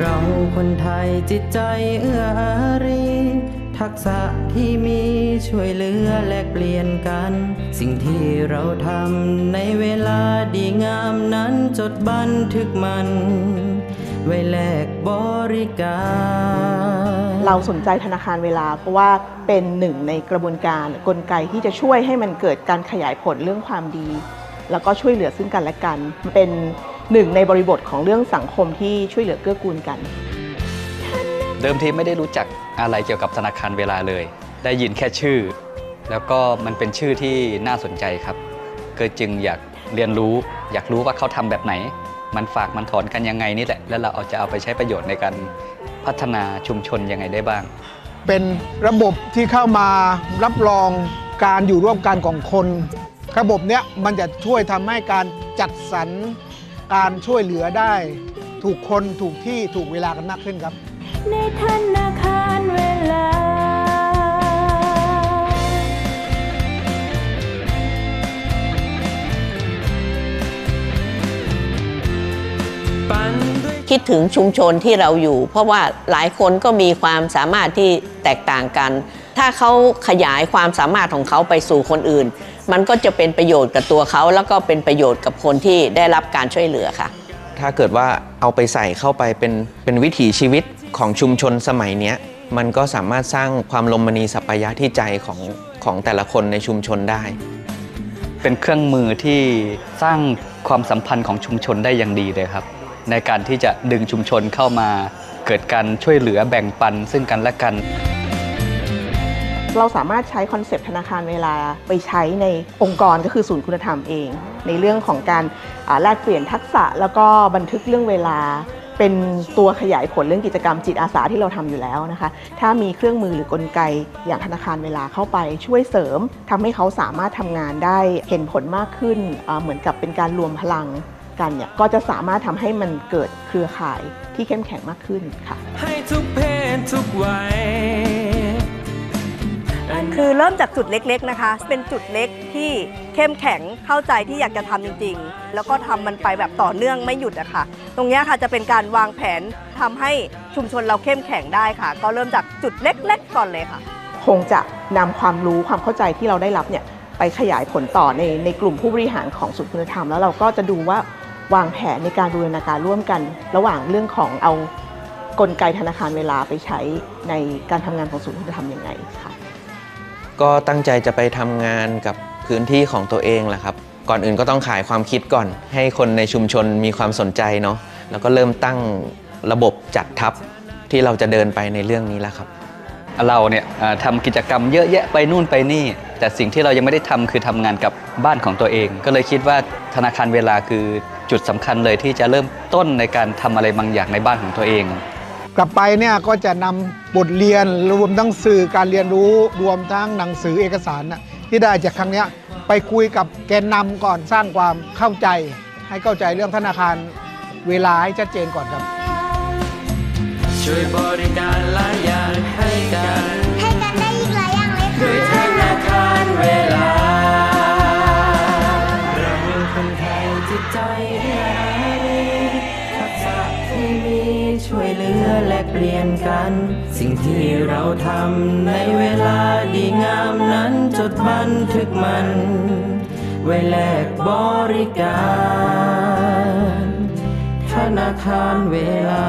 เราคนไทยจิตใจเอื้ออารี ทักษะที่มีช่วยเหลือแลกเปลี่ยนกัน สิ่งที่เราทำในเวลาดีงามนั้นจดบันทึกมัน ไว้แลกบริการ เราสนใจธนาคารเวลา เพราะว่าเป็นหนึ่งในกระบวนการกลไกที่จะช่วยให้มันเกิดการขยายผลเรื่องความดี แล้วก็ช่วยเหลือซึ่งกันและกันเป็น หนึ่งในบริบทของเรื่องสังคมที่ช่วยเหลือเกื้อกูลกัน เดิมทีไม่ได้รู้จักอะไรเกี่ยวกับธนาคารเวลาเลย ได้ยินแค่ชื่อ แล้วก็มันเป็นชื่อที่น่าสนใจครับก็จึงอยากเรียนรู้ อยากรู้ว่าเขาทำแบบไหน มันฝากมันถอนกันยังไงนี่แหละ แล้วเราเอาจะเอาไปใช้ประโยชน์ในการพัฒนาชุมชนยังไงได้บ้าง เป็นระบบที่เข้ามารับรองการอยู่ร่วมกันของคน ระบบเนี้ยมันจะช่วยทำให้การจัดสรร การช่วยเหลือได้ ถูกคนถูกที่ถูกเวลากันมากขึ้นครับ ในธนาคารเวลาคิดถึงชุมชนที่เราอยู่ เพราะว่าหลายคนก็มีความสามารถที่แตกต่างกัน ถ้าเขาขยายความสามารถของเขาไปสู่คนอื่น มันก็จะเป็นประโยชน์กับตัวเขาแล้วก็เป็นประโยชน์กับคนที่ได้รับการช่วยเหลือค่ะ ถ้าเกิดว่าเอาไปใส่เข้าไปเป็นเป็นวิถีชีวิตของชุมชนสมัยเนี้ยมันก็สามารถสร้างความลมณีสัปยะที่ใจของของแต่ละคนในชุมชนได้ เป็นเครื่องมือที่สร้างความสัมพันธ์ของชุมชนได้อย่างดีเลยครับ ในการที่จะดึงชุมชนเข้ามาเกิดการช่วยเหลือแบ่งปันซึ่งกันและกัน เราสามารถใช้คอนเซปต์ธนาคารเวลาไปใช้ในองค์กรก็คือศูนย์คุณธรรมเอง ในเรื่องของการแลกเปลี่ยนทักษะ แล้วก็บันทึกเรื่องเวลา เป็นตัวขยายผลเรื่องกิจกรรมจิตอาสาที่เราทำอยู่แล้วนะคะ ถ้ามีเครื่องมือหรือกลไกอย่างธนาคารเวลาเข้าไปช่วยเสริมทำให้เขาสามารถทำงานได้เห็นผลมากขึ้น เหมือนกับเป็นการรวมพลังกันเนี่ยก็จะสามารถทำให้มันเกิดเครือข่ายที่เข้มแข็งมากขึ้นค่ะ ให้ทุกเพศทุกวัย คือเริ่มจากจุดเล็กๆนะคะ เป็นจุดเล็กที่เข้มแข็งเข้าใจที่อยากจะทำจริง ๆ แล้วก็ทำมันไปแบบต่อเนื่องไม่หยุดอะค่ะ ตรงเนี้ยค่ะจะเป็นการวางแผนทำให้ชุมชนเราเข้มแข็งได้ค่ะ ก็เริ่มจากจุดเล็ก ๆ ก่อนเลยค่ะ คงจะนำความรู้ความเข้าใจที่เราได้รับเนี่ยไปขยายผลต่อในในกลุ่มผู้บริหารของศูนย์คุณธรรม แล้วเราก็จะดูว่าวางแผนในการบูรณาการร่วมกัน ระหว่างเรื่องของเอากลไกธนาคารเวลาไปใช้ในการทำงานของศูนย์คุณธรรมยังไงค่ะ ก็ตั้งใจจะไปทำงานกับพื้นที่ของตัวเองแหละครับ ก่อนอื่นก็ต้องขายความคิดก่อน ให้คนในชุมชนมีความสนใจเนาะแล้วก็เริ่มตั้งระบบจัดทัพที่เราจะเดินไปในเรื่องนี้แล้วครับ เราเนี่ยทำกิจกรรมเยอะแยะไปนู่นไปนี่ แต่สิ่งที่เรายังไม่ได้ทำคือทำงานกับบ้านของตัวเอง ก็เลยคิดว่าธนาคารเวลาคือจุดสำคัญเลยที่จะเริ่มต้นในการทำอะไรบางอย่างในบ้านของตัวเอง กลับไปเนี่ยก็จะนำบทเรียนรวมทั้งสื่อการเรียนรู้รวมทั้งหนังสือเอกสารนะที่ได้จากครั้งนี้ไปคุยกับแกนนำก่อนสร้างความเข้าใจ ให้เข้าใจเรื่องธนาคารเวลาให้ชัดเจนก่อนครับช่วยบริการหลายอย่างให้กันให้กันได้อีกหลายอย่างเลยด้วยธค่ะนาคารเวลาเราเป็นคนไทยจิตใจเอื้อ ช่วยเหลือและเปลี่ยนกัน สิ่งที่เราทำในเวลาดีงามนั้นจดบันทึกมัน ไว้แลกบริการ ธนาคารเวลา